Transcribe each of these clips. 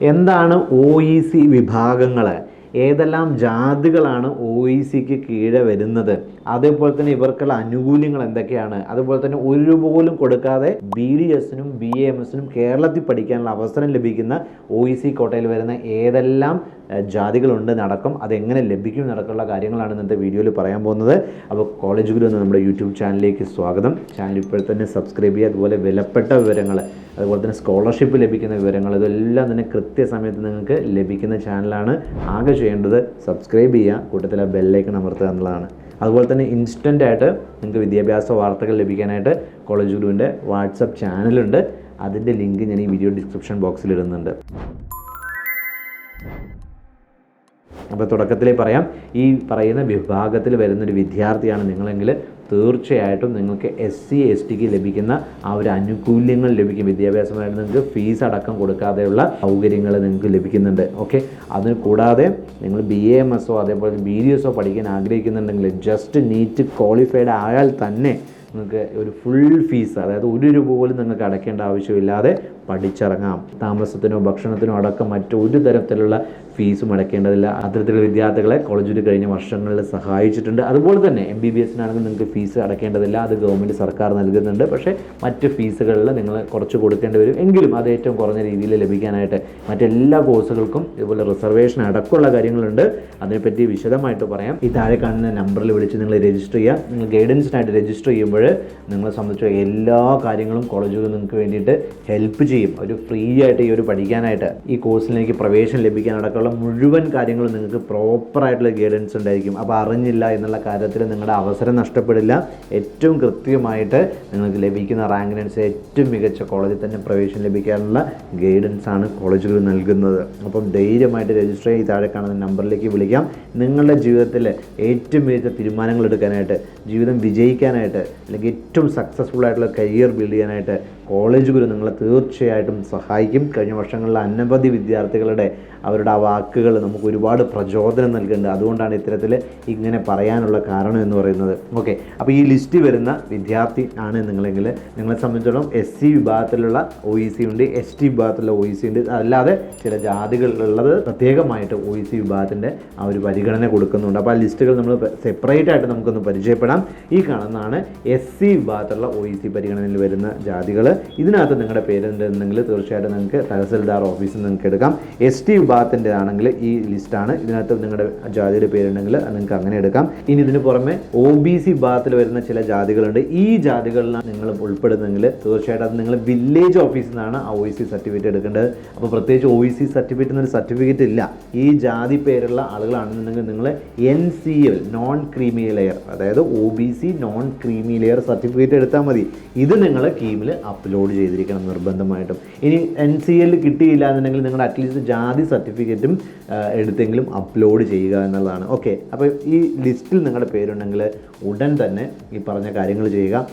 എന്താണ് O E C വിഭാഗങ്ങൾ ഏതെല്ലാം ജാതികളാണ് ഒ ഇ സിക്ക് കീഴെ വരുന്നത്? അതേപോലെ തന്നെ ഇവർക്കുള്ള ആനുകൂല്യങ്ങൾ എന്തൊക്കെയാണ്? അതുപോലെ തന്നെ ഒരു രൂപ പോലും കൊടുക്കാതെ ബി ഡി എസിനും ബി എ എം എസിനും കേരളത്തിൽ പഠിക്കാനുള്ള അവസരം ലഭിക്കുന്ന ഒ ഇ സി കോട്ടയിൽ വരുന്ന ഏതെല്ലാം ജാതികളുണ്ട് നടക്കും അതെങ്ങനെ ലഭിക്കും നടക്കുള്ള കാര്യങ്ങളാണ് ഇന്നത്തെ വീഡിയോയിൽ പറയാൻ പോകുന്നത്. അപ്പോൾ കോളേജ് ഗുരു എന്ന നമ്മുടെ യൂട്യൂബ് ചാനലിലേക്ക് സ്വാഗതം. ചാനൽ ഇപ്പോൾ തന്നെ സബ്സ്ക്രൈബ് ചെയ്യുക അതുപോലെ വിലപ്പെട്ട വിവരങ്ങൾ അതുപോലെ തന്നെ സ്കോളർഷിപ്പ് ലഭിക്കുന്ന വിവരങ്ങൾ ഇതെല്ലാം തന്നെ കൃത്യസമയത്ത് നിങ്ങൾക്ക് ലഭിക്കുന്ന ചാനലാണ്. ആകെ ചെയ്യേണ്ടത് സബ്സ്ക്രൈബ് ചെയ്യുക കൂട്ടത്തിൽ ആ ബെല്ലൈക്കൺ അമർത്തുക എന്നുള്ളതാണ്. അതുപോലെ തന്നെ ഇൻസ്റ്റന്റ് ആയിട്ട് നിങ്ങൾക്ക് വിദ്യാഭ്യാസ വാർത്തകൾ ലഭിക്കാനായിട്ട് കോളേജ് ഗുരുവിന്റെ വാട്സപ്പ് ചാനലുണ്ട്. അതിന്റെ ലിങ്ക് ഞാൻ ഈ വീഡിയോ ഡിസ്ക്രിപ്ഷൻ ബോക്സിൽ ഇടുന്നുണ്ട്. അപ്പോൾ തുടക്കത്തിലേ പറയാം ഈ പറയുന്ന വിഭാഗത്തിൽ വരുന്നൊരു വിദ്യാർത്ഥിയാണ് നിങ്ങളെങ്കിൽ തീർച്ചയായിട്ടും നിങ്ങൾക്ക് എസ് സി എസ് ടിക്ക് ലഭിക്കുന്ന ആ ഒരു ആനുകൂല്യങ്ങൾ ലഭിക്കും. വിദ്യാഭ്യാസമായിട്ട് നിങ്ങൾക്ക് ഫീസ് അടക്കം കൊടുക്കാതെയുള്ള സൗകര്യങ്ങൾ നിങ്ങൾക്ക് ലഭിക്കുന്നുണ്ട്. ഓക്കെ അതിന് കൂടാതെ നിങ്ങൾ ബി എ എം എസോ അതേപോലെ ബി ഡി എസോ പഠിക്കാൻ ആഗ്രഹിക്കുന്നുണ്ടെങ്കിൽ ജസ്റ്റ് നീറ്റ് ക്വാളിഫൈഡ് ആയാൽ തന്നെ നിങ്ങൾക്ക് ഒരു ഫുൾ ഫീസ് അതായത് ഒരു രൂപ പോലും നിങ്ങൾക്ക് അടയ്ക്കേണ്ട ആവശ്യമില്ലാതെ പഠിച്ചിറങ്ങാം. താമസത്തിനോ ഭക്ഷണത്തിനോ അടക്കം മറ്റൊരു തരത്തിലുള്ള ഫീസും അടയ്ക്കേണ്ടതില്ല അത്തരത്തിലുള്ള വിദ്യാർത്ഥികളെ കോളേജിൽ കഴിഞ്ഞ വർഷങ്ങളിൽ സഹായിച്ചിട്ടുണ്ട്. അതുപോലെ തന്നെ എം ബി ബി എസിനാണെങ്കിൽ നിങ്ങൾക്ക് ഫീസ് അടയ്ക്കേണ്ടതില്ല അത് ഗവൺമെന്റ് സർക്കാർ നൽകുന്നുണ്ട്. പക്ഷേ മറ്റ് ഫീസുകളിൽ നിങ്ങൾ കുറച്ച് കൊടുക്കേണ്ടി വരും. എങ്കിലും അത് ഏറ്റവും കുറഞ്ഞ രീതിയിൽ ലഭിക്കാനായിട്ട് മറ്റെല്ലാ കോഴ്സുകൾക്കും ഇതുപോലെ റിസർവേഷൻ അടക്കമുള്ള കാര്യങ്ങളുണ്ട്. അതിനെപ്പറ്റി വിശദമായിട്ട് പറയാം. ഈ താഴെ കാണുന്ന നമ്പറിൽ വിളിച്ച് നിങ്ങൾ രജിസ്റ്റർ ചെയ്യുക. നിങ്ങൾ ഗൈഡൻസിനായിട്ട് രജിസ്റ്റർ ചെയ്യുമ്പോൾ നിങ്ങളെ സംബന്ധിച്ച എല്ലാ കാര്യങ്ങളും കോളേജുകൾ നിങ്ങൾക്ക് വേണ്ടിയിട്ട് ഹെൽപ്പ് ചെയ്യും. ഒരു ഫ്രീ ആയിട്ട് ഈ ഒരു പഠിക്കാനായിട്ട് ഈ കോഴ്സിലേക്ക് പ്രവേശനം ലഭിക്കാൻ അടക്കമുള്ള മുഴുവൻ കാര്യങ്ങളും നിങ്ങൾക്ക് പ്രോപ്പറായിട്ടുള്ള ഗൈഡൻസ് ഉണ്ടായിരിക്കും. അപ്പോൾ അറിഞ്ഞില്ല എന്നുള്ള കാര്യത്തിൽ നിങ്ങളുടെ അവസരം നഷ്ടപ്പെടില്ല. ഏറ്റവും കൃത്യമായിട്ട് നിങ്ങൾക്ക് ലഭിക്കുന്ന റാങ്കിനനുസരിച്ച് ഏറ്റവും മികച്ച കോളേജിൽ തന്നെ പ്രവേശനം ലഭിക്കാനുള്ള ഗൈഡൻസ് ആണ് കോളേജുകൾ നൽകുന്നത്. അപ്പം ധൈര്യമായിട്ട് രജിസ്റ്റർ ചെയ്ത് താഴെ കാണുന്ന നമ്പറിലേക്ക് വിളിക്കാം. നിങ്ങളുടെ ജീവിതത്തിൽ ഏറ്റവും മികച്ച തീരുമാനങ്ങൾ എടുക്കാനായിട്ട് ജീവിതം വിജയിക്കാനായിട്ട് അല്ലെങ്കിൽ ഏറ്റവും സക്സസ്ഫുൾ ആയിട്ടുള്ള കരിയർ ബിൽഡ് ചെയ്യാനായിട്ട് കോളേജ് ഗുരു നിങ്ങളെ തീർച്ചയായിട്ടും സഹായിക്കും. കഴിഞ്ഞ വർഷങ്ങളിൽ അനവധി വിദ്യാർത്ഥികളുടെ അവരുടെ ആ വാക്കുകൾ നമുക്ക് ഒരുപാട് പ്രചോദനം നൽകുന്നുണ്ട്. അതുകൊണ്ടാണ് ഇത്തരത്തിൽ ഇങ്ങനെ പറയാനുള്ള കാരണം എന്ന് പറയുന്നത്. ഓക്കെ അപ്പോൾ ഈ ലിസ്റ്റ് വരുന്ന വിദ്യാർത്ഥി ആണ് നിങ്ങളെങ്കിൽ നിങ്ങളെ സംബന്ധിച്ചിടത്തോളം എസ് സി വിഭാഗത്തിലുള്ള ഒ ഇ സി ഉണ്ട് എസ് ടി വിഭാഗത്തിലുള്ള ഒ ഇ സി ഉണ്ട്. അല്ലാതെ ചില ജാതികളിലുള്ളത് പ്രത്യേകമായിട്ട് ഒ ഇ സി വിഭാഗത്തിന്റെ ആ ഒരു പരിഗണന കൊടുക്കുന്നുണ്ട്. അപ്പോൾ ആ ലിസ്റ്റുകൾ നമ്മൾ സെപ്പറേറ്റ് ആയിട്ട് നമുക്കൊന്ന് പരിചയപ്പെടാം. ഈ കാണുന്നതാണ് എസ് സി വിഭാഗത്തിലുള്ള ഒ ഇ സി പരിഗണനയിൽ വരുന്ന ജാതികൾ. ഇതിനകത്ത് നിങ്ങളുടെ പേരുണ്ടെന്നുണ്ടെങ്കിൽ തീർച്ചയായിട്ടും നിങ്ങൾക്ക് തഹസിൽദാർ ഓഫീസിൽ നിങ്ങൾക്ക് എടുക്കാം. എസ് ടി വിഭാഗത്തിന്റെ ആണെങ്കിൽ ഈ ലിസ്റ്റാണ്. ഇതിനകത്ത് നിങ്ങളുടെ ജാതിയുടെ പേരുണ്ടെങ്കിൽ നിങ്ങൾക്ക് അങ്ങനെ എടുക്കാം. ഇനി ഇതിന് പുറമെ ഒ ബി സി വിഭാഗത്തിൽ വരുന്ന ചില ജാതികളുണ്ട്. ഈ ജാതികളിലാണ് നിങ്ങൾ ഉൾപ്പെടുന്നെങ്കിൽ തീർച്ചയായിട്ടും അത് നിങ്ങൾ വില്ലേജ് ഓഫീസിൽ നിന്നാണ് ആ ഒ സി സർട്ടിഫിക്കറ്റ് എടുക്കേണ്ടത്. അപ്പോൾ പ്രത്യേകിച്ച് ഒ സി സർട്ടിഫിക്കറ്റ് എന്നൊരു സർട്ടിഫിക്കറ്റ് ഇല്ല. ഈ ജാതി പേരുള്ള ആളുകളാണെന്നുണ്ടെങ്കിൽ നിങ്ങൾ N C L non creamy layer അതായത് O B C non creamy layer certificate എടുത്താൽ മതി. ഇത് നിങ്ങൾ കീമിൽ അപ്ലോഡ് ചെയ്തിരിക്കണം നിർബന്ധമായിട്ടും. ഇനി എൻ സി എൽ കിട്ടിയില്ല എന്നുണ്ടെങ്കിൽ നിങ്ങൾ അറ്റ്ലീസ്റ്റ് ജാതി സർട്ടിഫിക്കറ്റും എടുത്തെങ്കിലും അപ്ലോഡ് ചെയ്യുക എന്നുള്ളതാണ്. ഓക്കെ അപ്പോൾ ഈ ലിസ്റ്റിൽ നിങ്ങളുടെ പേരുണ്ടെങ്കിൽ ഉടൻ തന്നെ ഈ പറഞ്ഞ കാര്യങ്ങൾ ചെയ്യുക.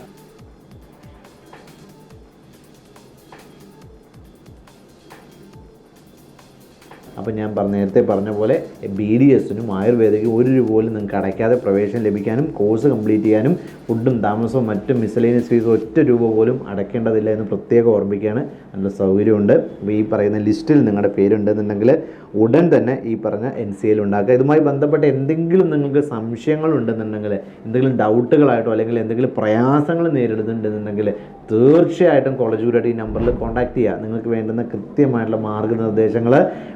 അപ്പോൾ ഞാൻ പറഞ്ഞ നേരത്തെ പറഞ്ഞ പോലെ ബി ഡി എസിനും ആയുർവേദിക്കും ഒരു രൂപ പോലും നിങ്ങൾക്ക് അടയ്ക്കാതെ പ്രവേശനം ലഭിക്കാനും കോഴ്സ് കംപ്ലീറ്റ് ചെയ്യാനും ഫുഡും താമസവും മറ്റും മിസലേനിയസ് ഫീസ് ഒറ്റ രൂപ പോലും അടയ്ക്കേണ്ടതില്ല എന്ന് പ്രത്യേകം ഓർമ്മിക്കുകയാണ്. നല്ല സൗകര്യമുണ്ട്. അപ്പോൾ ഈ പറയുന്ന ലിസ്റ്റിൽ നിങ്ങളുടെ പേരുണ്ടെന്നുണ്ടെങ്കിൽ ഉടൻ തന്നെ ഈ പറഞ്ഞ എൻ സി എൽ ഉണ്ടാക്കുക. ഇതുമായി ബന്ധപ്പെട്ട എന്തെങ്കിലും നിങ്ങൾക്ക് സംശയങ്ങൾ ഉണ്ടെന്നുണ്ടെങ്കിൽ എന്തെങ്കിലും ഡൗട്ടുകളായിട്ടോ അല്ലെങ്കിൽ എന്തെങ്കിലും പ്രയാസങ്ങൾ നേരിടുന്നുണ്ടെന്നുണ്ടെങ്കിൽ തീർച്ചയായിട്ടും കോളേജ് ഈ നമ്പറിൽ കോൺടാക്ട് ചെയ്യുക. നിങ്ങൾക്ക് വേണ്ടുന്ന കൃത്യമായിട്ടുള്ള മാർഗനിർദ്ദേശങ്ങൾ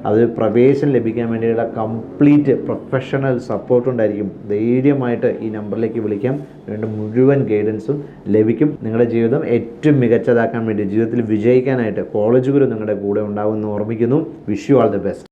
അത് പ്രവേശനം ലഭിക്കാൻ വേണ്ടിയുള്ള കംപ്ലീറ്റ് പ്രൊഫഷണൽ സപ്പോർട്ട് ഉണ്ടായിരിക്കും. ധൈര്യമായിട്ട് ഈ നമ്പറിലേക്ക് വിളിക്കാം. വേണ്ട മുഴുവൻ ഗൈഡൻസും ലഭിക്കും. നിങ്ങളുടെ ജീവിതം ഏറ്റവും മികച്ചതാക്കാൻ വേണ്ടി ജീവിതത്തിൽ വിജയിക്കാനായിട്ട് കോളേജ് ഗുരു നിങ്ങളുടെ കൂടെ ഉണ്ടാകുമെന്ന് ഓർമ്മിക്കുന്നു. Wish you all the best